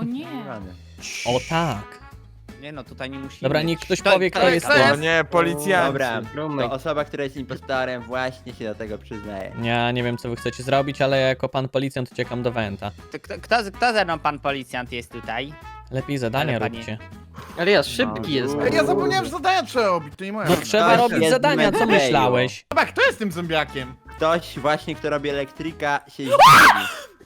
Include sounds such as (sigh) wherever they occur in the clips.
O nie. Rany. O tak. Nie no, tutaj nie musi Dobra, niech ktoś To- powie, to kto jest- jest to to. O nie, policjanci. Dobra, to osoba, która jest impostorem właśnie się do tego przyznaje. Ja nie wiem, co wy chcecie zrobić, ale jako pan policjant uciekam do Wenta. To Kto, kto, kto ze mną pan policjant jest tutaj? Lepiej zadania Ale panie- róbcie. Ale ja szybki jestem. Ej, ja zapomniałem, że zadania trzeba robić, to nie moja No wina. trzeba Tak, robić jest zadania, co myślałeś? Dobra, kto jest tym zombiakiem? Ktoś właśnie, kto robi elektryka, się (laughs) zdziwi.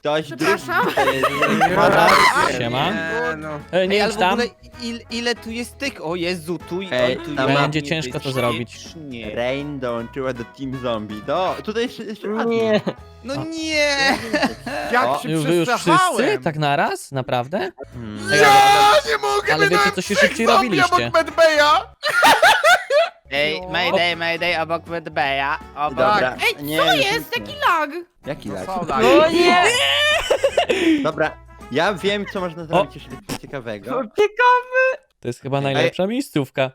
Ktoś drugi. Przepraszam. kto jest- Siema. Nie, no. E, nie Ej, ale idź w tam. ogóle il, ile tu jest tych? O Jezu, tu i Ej, tu tam będzie ciężko to zrobić. Nie. Rain dołączyła do Team Zombie. Do, tutaj jeszcze, jeszcze Nie. No nie! Jak O, się Wy już wszyscy? przestrachałem! Tak naraz? Naprawdę? Hmm. Ja nie mogę Ale wiecie, co się szybciej robiliście? Ej, Mayday, Mayday, obok Medbeja, obok... Dobra, Ej, nie, co już jest? nie- Taki lag. Jaki lag? Co (laughs) O nie! (laughs) Dobra, ja wiem, co można zrobić jeszcze ciekawego. (laughs) To jest chyba najlepsza miejscówka.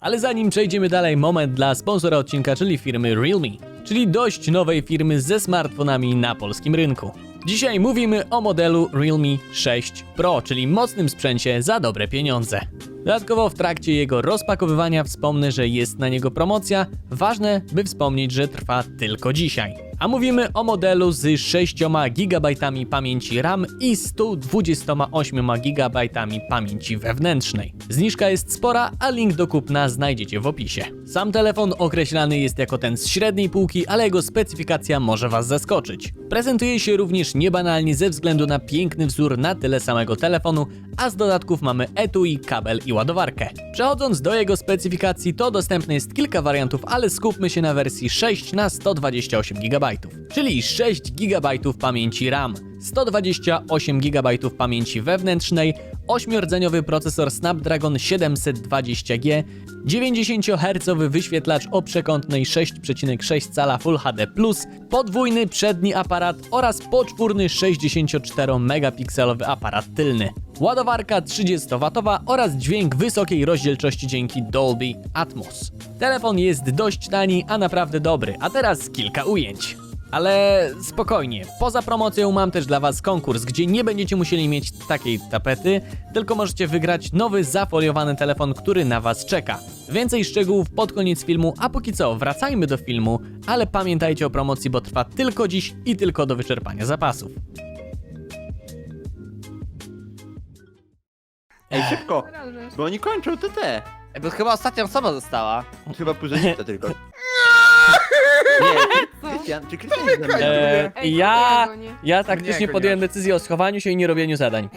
Ale zanim przejdziemy dalej, moment dla sponsora odcinka, czyli firmy Realme, czyli dość nowej firmy ze smartfonami na polskim rynku. Dzisiaj mówimy o modelu Realme 6 Pro, czyli mocnym sprzęcie za dobre pieniądze. Dodatkowo w trakcie jego rozpakowywania wspomnę, że jest na niego promocja. Ważne, by wspomnieć, że trwa tylko dzisiaj. A mówimy o modelu z 6 GB pamięci RAM i 128 GB pamięci wewnętrznej. Zniżka jest spora, a link do kupna znajdziecie w opisie. Sam telefon określany jest jako ten z średniej półki, ale jego specyfikacja może Was zaskoczyć. Prezentuje się również niebanalnie ze względu na piękny wzór na tyle samego telefonu, a z dodatków mamy etui, kabel i ładowarkę. Przechodząc do jego specyfikacji, to dostępne jest kilka wariantów, ale skupmy się na wersji 6 na 128 GB, czyli 6 GB pamięci RAM, 128 GB pamięci wewnętrznej, 8-rdzeniowy procesor Snapdragon 720G, 90 Hz wyświetlacz o przekątnej 6,6 cala Full HD+, podwójny przedni aparat oraz poczwórny 64-megapikselowy aparat tylny. Ładowarka 30W oraz dźwięk wysokiej rozdzielczości dzięki Dolby Atmos. Telefon jest dość tani, a naprawdę dobry, a teraz kilka ujęć. Ale spokojnie, poza promocją mam też dla Was konkurs, gdzie nie będziecie musieli mieć takiej tapety, tylko możecie wygrać nowy zafoliowany telefon, który na Was czeka. Więcej szczegółów pod koniec filmu, a póki co wracajmy do filmu, ale pamiętajcie o promocji, bo trwa tylko dziś i tylko do wyczerpania zapasów. Ej, szybko, bo oni kończą TT. Ej, Bo chyba ostatnia osoba została. Chyba później tylko. (laughs) Nie, (laughs) Krystian, czy Krystian jest na mnie? E, Ej, ja, kogo nie? ja taktycznie Nie, podjąłem decyzję o schowaniu się i nie robieniu zadań.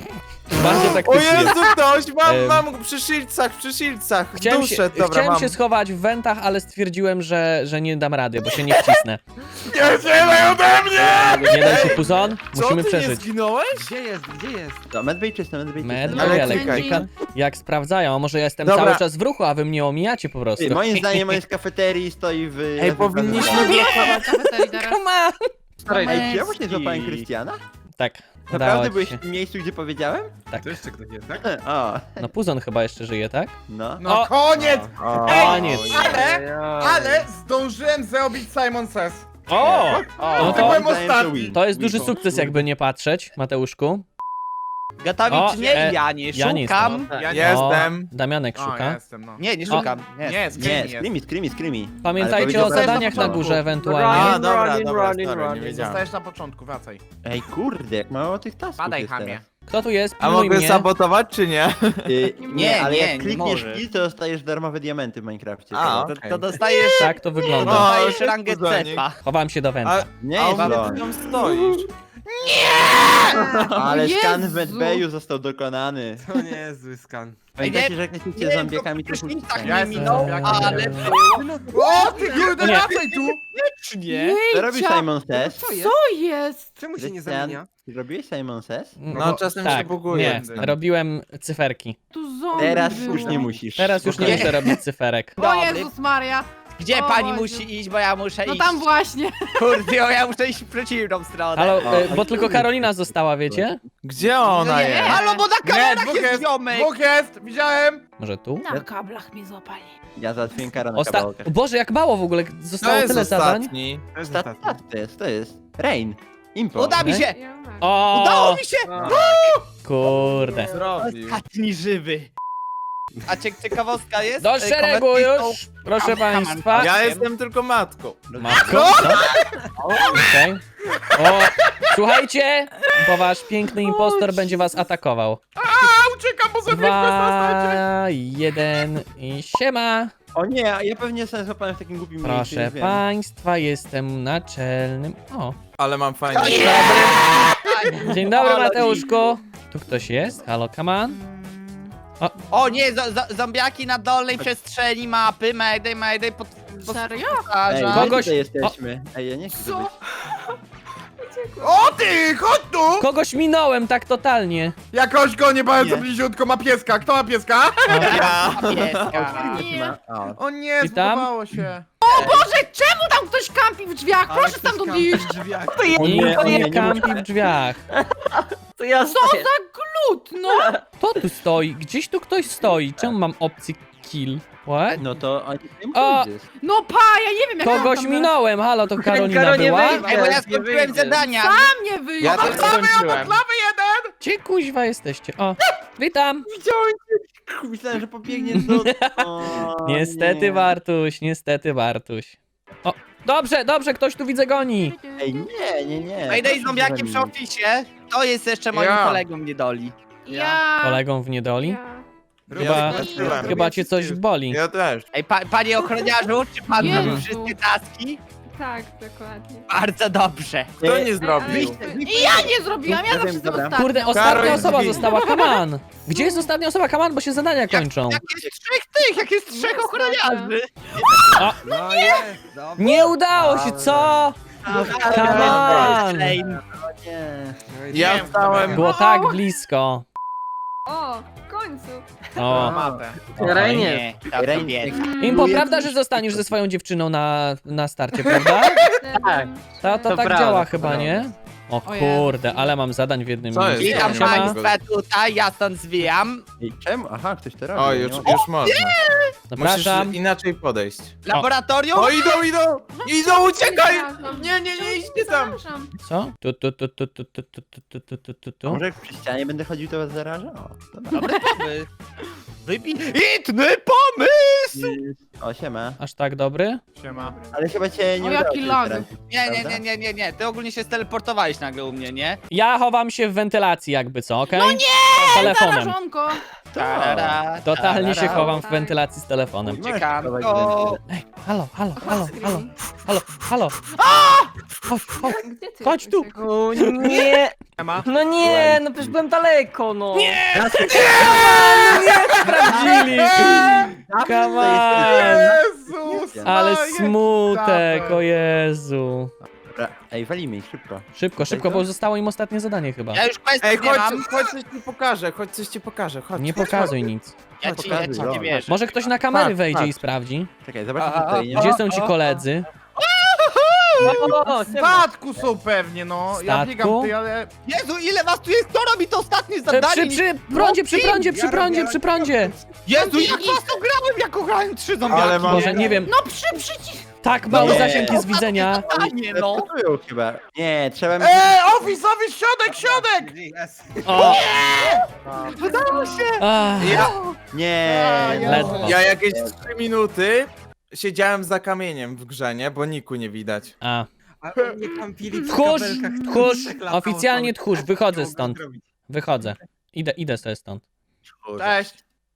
Bardzo O taktycznie. Jezu, ktoś! Mam, Em. mam przy szylcach, przy szylcach. Chciałem, Duszę, się, dobra, chciałem mam. się schować w wentach, ale stwierdziłem, że, że nie dam rady, bo się nie wcisnę. (laughs) Nie zjadaj ode mnie! Nie daj się puzon, Co, musimy ty nie przeżyć. zginąłeś? Gdzie jest, gdzie jest? No, Medbay czysto, Medbay czysto. Med, Ale elektryka. Jak sprawdzają, a może ja jestem Dobra. cały czas w ruchu, a wy mnie omijacie po prostu. Ty, Moim zdaniem on jest w kafeterii stoi w... Ej, powinniśmy blokować... Kafeterii teraz. Come on! Ej, czy ja właśnie złapałem Krystiana? Tak, udało Naprawdę ci byłeś się. w tym miejscu, gdzie powiedziałem? Tak. jeszcze ktoś jest, tak? (laughs) O, No Puzon chyba jeszcze żyje, tak? no. No O! koniec! O, Koniec. Ale, ale zdążyłem zrobić Simon Says. O! O, No to byłem ostatni. To jest duży sukces, jakby nie patrzeć, Mateuszku. Gotowi O, czy nie? e, Ja nie ja nie szukam. Ja nie Jestem. O, Damianek O, szuka. jestem, no. Nie, nie szukam. Nie. Nie, Nie, screamy jest. screamy, screamy, screamy. Pamiętajcie Ale o powiedział- zadaniach na górze ewentualnie. A, dobra, Running, dobra, running, nie running. wiedziałem. Zostajesz na początku, wracaj. Ej, kurde, jak mało tych tasków Padaj, jest chamie. teraz. Kto tu jest? A Pilnuj mogę mnie. sabotować, czy nie? Y, (laughs) Nie, nie, ale nie, jak nie klikniesz możesz. kill, to dostajesz darmowe diamenty w Minecrafcie. A, To, okej. to dostajesz, Tak to wygląda. Dostajesz jest rangę cepa. Chowam się do węta. A, Nie a jest tam stoisz. Ale Jezu. skan w Medbayu został dokonany. To nie jest zły skan. Pamiętajcie, że jak jesteście zombiakami, to Już tak Ja nie jestem minął, zombiakiem. ale O, ty kurde, nie. wracaj tu! nie. Co robi Jejcia, Simon Says? Co jest? Co jest? Czemu się nie Krystian, zamienia? Simon Says? No, czasem się tak, buguje. Nie, robiłem cyferki. Tu zombie Teraz było. już nie musisz. Teraz już nie Nie. muszę robić cyferek. O. Jezus Maria. Gdzie O pani Boże. musi iść, bo ja muszę No iść. tam właśnie. Kurde, o, ja muszę iść w przeciwną stronę. Halo, O, e, bo tylko Karolina została, wiecie? Gdzie ona No nie, jest? Halo, bo na kamerach dwóch jest jest, ziomek. dwóch jest, widziałem! Może tu? Na kablach mnie złapali. Ja załatwiłem karę na Osta kawałkach. Boże, jak mało w ogóle. To Zostało jest tyle zadań. ostatni. To jest Ostatni, ostatni. to jest, to jest. Rain. Impo. Uda mi się! Ja mam. O, Udało mi się! kurde. Zrobił. Ostatni żywy. A cie, ciekawostka jest? Do e, szeregu kometki są- już, proszę państwa. Ja jestem tylko matką. Matko? Co? Okej. O, słuchajcie, bo wasz piękny impostor będzie was atakował. A, uciekam, bo sobie Dwa, jeden i siema. O nie, ja pewnie jestem złapany w takim głupim miejscu, Proszę nie wiem. państwa, jestem naczelnym. O, Ale mam fajnie. dzień dobry Ale Mateuszku. Tu ktoś jest? Halo, come on. O nie, zo, zombiaki na dolnej przestrzeni mapy. Mayday, mayday, pod... pod Serio? Ej. Kogoś- Kogoś... tutaj jesteśmy. Ej, ja nie chcę Co? być. (laughs) O ty, chodź tu! Kogoś minąłem tak totalnie. Jakoś go nie bardzo Nie. bliziutko, ma pieska. Kto ma pieska? (laughs) Ja. Pieska. Nie. O nie, Witam. zbudowało się. Boże, czemu tam ktoś kampi w drzwiach? Proszę stamtąd iść. To ja, O nie, o nie, nie nie kampi w drzwiach. (laughs) (laughs) to ja Co stoję. za glut, no! Kto tu stoi? Gdzieś tu ktoś stoi. Czemu mam opcję kill? What? No to nie O! gdzieś. No pa, ja nie wiem jak Kogoś tam minąłem. Halo, to (laughs) Karolina Karo nie była? wyjdzie. Ej, bo ja Nie skończyłem wyjdzie. zadania. Na mnie wyjdzie. Ja też skończyłem. Gdzie kuźwa jesteście? O, witam. Widziałem cię! Myślałem, że pobiegnie do... (laughs) O, Niestety, nie. Wartuś, niestety, Wartuś. O, dobrze, dobrze, ktoś tu widzę goni. Ej, nie, nie, nie. Mayday, Proszę zombiaki przy nim. ofisie. To jest jeszcze moim Ja. kolegą niedoli. Ja. Kolegą w niedoli? Ja. Chyba, chyba cię coś boli. Ja też. Ej, pa, panie ochroniarzu, czy pan Jezu. zrobił wszystkie taski? Tak, dokładnie. Bardzo dobrze. Kto Nie, nie zrobił? I ja nie zrobiłam, ja zawsze jestem dobra. ostatnia. Kurde, Karol ostatnia jest osoba została, come on. Gdzie jest ostatnia osoba, come on, bo się zadania kończą. Jak jest trzech tych, jak jest trzech ochroniarzy. No. Dobra. Nie udało się, co? Come on. Nie. Ja stałem. Było tak blisko. O, w końcu. O, matę. Rejnie. Nie, ta kobieta. Impo, prawda, że zostaniesz ze swoją dziewczyną na, na starcie, (laughs) prawda? Tak. To, to To tak prawda, działa to chyba, prawda. nie? O O Jezu. kurde, ale mam zadań w jednym Co jest? miejscu. Witam Siema. państwa tutaj, ja stąd zwijam. Ej, czemu? Aha, ktoś to robi. O, nie już, mogę. już można. Zapraszam. Musisz inaczej podejść. Laboratorium? O, idą, idą! Idą, uciekaj! Nie, nie, nie, idźcie tam! Przepraszam. Co? Tu, tu, tu, tu, tu, tu, tu, tu, tu, tu, tu. Może jak przy ścianie będę chodził, to was zaraża? O, dobra. Dobry pomysł. Wybitny pomysł! O, siema. Aż tak dobry? Siema. Ale chyba cię nie O, udało jaki się lag. Nie, nie, prawda? nie, nie, nie, nie. Ty ogólnie się steleportowałeś nagle u mnie, nie? Ja chowam się w wentylacji jakby co, okej? No nie! Telefonem. Zarażonko. Tarara, Totalnie się tarara. chowam w Tak. wentylacji z telefonem. Uciekam. Możesz Ej, halo, halo, halo, halo, halo, halo. Chodź, chodź. Gdzie ty Chodź tu. jesteś? O nie! No nie, no przecież byłem daleko, no. Nie! Sprawdzili! Come on! Jezus! Ale Maria, smutek, o Jezu. Dobra, Ej, walimy ich szybko. Szybko, szybko, bo zostało im ostatnie zadanie chyba. ja już kwestii Ej, nie chodź, mam. chodź coś ci pokażę, chodź coś ci pokażę, chodź. Nie chodź, pokazuj nic. Ja ci, ja ci Pokazuj, nie wierzę. Może ktoś na kamery Patrz, wejdzie i sprawdzi. Czekaj, tutaj, nie? Gdzie są ci koledzy? O, W siema. statku są pewnie, no. Ja Statku? biegam ty, ale... Jezu, ile was tu jest? Kto robi to ostatnie Przy, zadanie? przy, przy prądzie, przy prądzie, przy prądzie, przy prądzie. Jezu, jak was to grałem, jak grałem trzy zombiaki? Ale mam- Boże, nie wiem, No przy przycisk. tak mały Nie. zasięg jest widzenia. Zadanie, no. Testują chyba. Nie, trzeba mi... Eee, office, office, środek, środek! O, Udało się. ach, Ja, Nie, ledwo. ja jakieś 3 minuty siedziałem za kamieniem w grze, nie? Bo niku nie widać. A. A mnie kampili przy Tchórz, kabelkach, tchórz, tak latało oficjalnie tam. tchórz, wychodzę Mogę stąd. Wychodzę. Idę, idę sobie stąd. Cześć.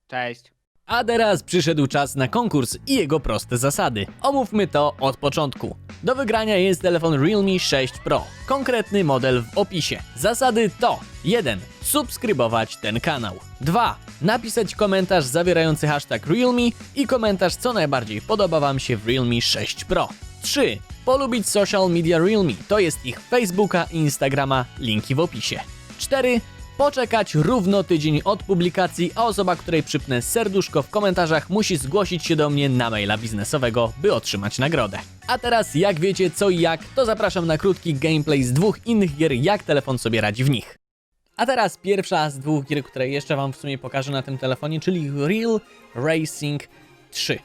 Cześć. A teraz przyszedł czas na konkurs i jego proste zasady. Omówmy to od początku. Do wygrania jest telefon Realme 6 Pro. Konkretny model w opisie. Zasady to 1. Subskrybować ten kanał. 2. Napisać komentarz zawierający hashtag Realme i komentarz co najbardziej podoba Wam się w Realme 6 Pro. 3. Polubić social media Realme, to jest ich Facebooka i Instagrama, linki w opisie. 4. Poczekać równo tydzień od publikacji, a osoba, której przypnę serduszko w komentarzach, musi zgłosić się do mnie na maila biznesowego, by otrzymać nagrodę. A teraz, jak wiecie co i jak, to zapraszam na krótki gameplay z dwóch innych gier, jak telefon sobie radzi w nich. A teraz pierwsza z dwóch gier, które jeszcze Wam w sumie pokażę na tym telefonie, czyli Real Racing 3.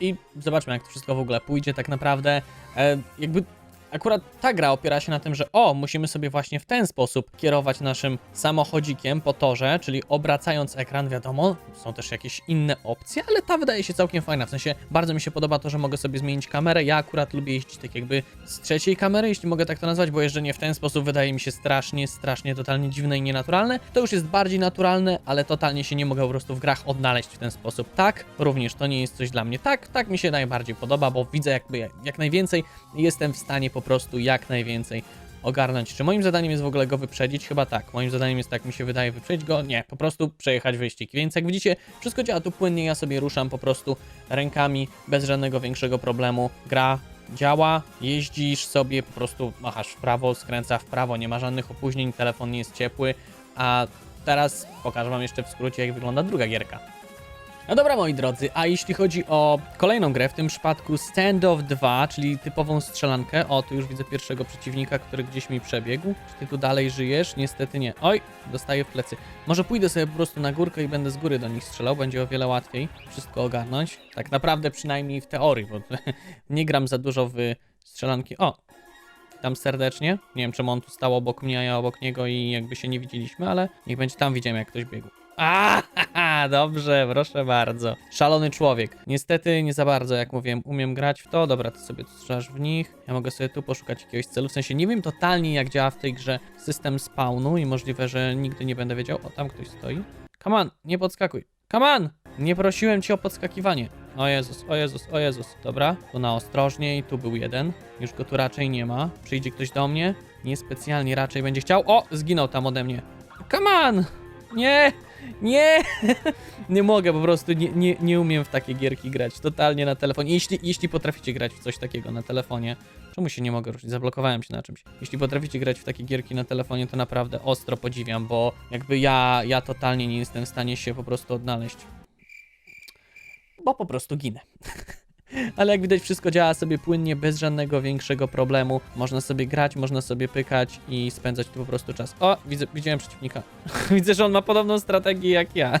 I zobaczmy, jak to wszystko w ogóle pójdzie tak naprawdę. E, jakby Akurat ta gra opiera się na tym, że o, musimy sobie właśnie w ten sposób kierować naszym samochodzikiem po torze, czyli obracając ekran, wiadomo, są też jakieś inne opcje, ale ta wydaje się całkiem fajna, w sensie bardzo mi się podoba to, że mogę sobie zmienić kamerę, ja akurat lubię jeździć tak jakby z trzeciej kamery, jeśli mogę tak to nazwać, bo jeżdżenie w ten sposób wydaje mi się strasznie, strasznie, totalnie dziwne i nienaturalne, to już jest bardziej naturalne, ale totalnie się nie mogę po prostu w grach odnaleźć w ten sposób. Tak, również to nie jest coś dla mnie. Tak, tak mi się najbardziej podoba, bo widzę jakby jak, najwięcej, jestem w stanie po prostu jak najwięcej ogarnąć. Czy moim zadaniem jest w ogóle go wyprzedzić? Chyba tak. Moim zadaniem jest, tak mi się wydaje, wyprzedzić go? Nie, po prostu przejechać wyścig. Więc jak widzicie, wszystko działa tu płynnie, ja sobie ruszam po prostu rękami bez żadnego większego problemu. Gra działa, jeździsz sobie, po prostu machasz w prawo, skręca w prawo, nie ma żadnych opóźnień, telefon nie jest ciepły, a teraz pokażę wam jeszcze w skrócie, jak wygląda druga gierka. No dobra, moi drodzy, a jeśli chodzi o kolejną grę, w tym przypadku Standoff 2, czyli typową strzelankę, o, tu już widzę pierwszego przeciwnika, który gdzieś mi przebiegł. Czy ty tu dalej żyjesz? Niestety nie. Oj, dostaję w plecy. Może pójdę sobie po prostu na górkę i będę z góry do nich strzelał, będzie o wiele łatwiej wszystko ogarnąć. Tak naprawdę przynajmniej w teorii, bo (laughs) nie gram za dużo w strzelanki. O, tam serdecznie. Nie wiem, czemu on tu stał obok mnie, a ja obok niego i jakby się nie widzieliśmy, ale niech będzie tam widziałem, jak ktoś biegł. (laughs) A, haha, dobrze, proszę bardzo. Szalony człowiek. Niestety nie za bardzo, jak mówiłem, umiem grać w to. Dobra, ty sobie tu strzelasz w nich. Ja mogę sobie tu poszukać jakiegoś celu. W sensie nie wiem totalnie, jak działa w tej grze system spawnu i możliwe, że nigdy nie będę wiedział. O, tam ktoś stoi. Come on, nie podskakuj. Come on! Nie prosiłem cię o podskakiwanie. O Jezus, o Jezus, o Jezus. Dobra, tu na ostrożniej, tu był jeden. Już go tu raczej nie ma. Przyjdzie ktoś do mnie. Niespecjalnie raczej będzie chciał. O, zginął tam ode mnie. Come on! Nie! Nie! (laughs) nie mogę, po prostu nie, nie, nie umiem w takie gierki grać. Totalnie na telefonie. Jeśli, jeśli potraficie grać w coś takiego na telefonie, czemu się nie mogę ruszyć? Zablokowałem się na czymś. Jeśli potraficie grać w takie gierki na telefonie, to naprawdę ostro podziwiam, bo jakby ja, ja totalnie nie jestem w stanie się po prostu odnaleźć. Bo po prostu ginę. (laughs) Ale jak widać, wszystko działa sobie płynnie, bez żadnego większego problemu. Można sobie grać, można sobie pykać i spędzać tu po prostu czas. O, widzę, widziałem przeciwnika. (laughs) widzę, że on ma podobną strategię jak ja. (laughs)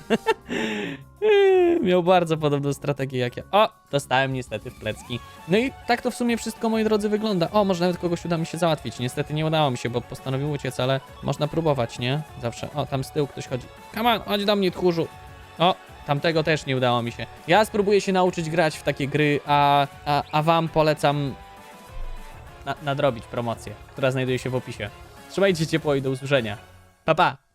Miał bardzo podobną strategię jak ja. O, dostałem niestety w plecki. No i tak to w sumie wszystko, moi drodzy, wygląda. O, może nawet kogoś uda mi się załatwić. Niestety nie udało mi się, bo postanowił uciec, ale można próbować, nie? Zawsze. O, tam z tyłu ktoś chodzi. Come on, chodź do mnie, tchórzu. O, tamtego też nie udało mi się. Ja spróbuję się nauczyć grać w takie gry, a, a, a wam polecam na, nadrobić promocję, która znajduje się w opisie. Trzymajcie ciepło i do usłyszenia. Pa, pa!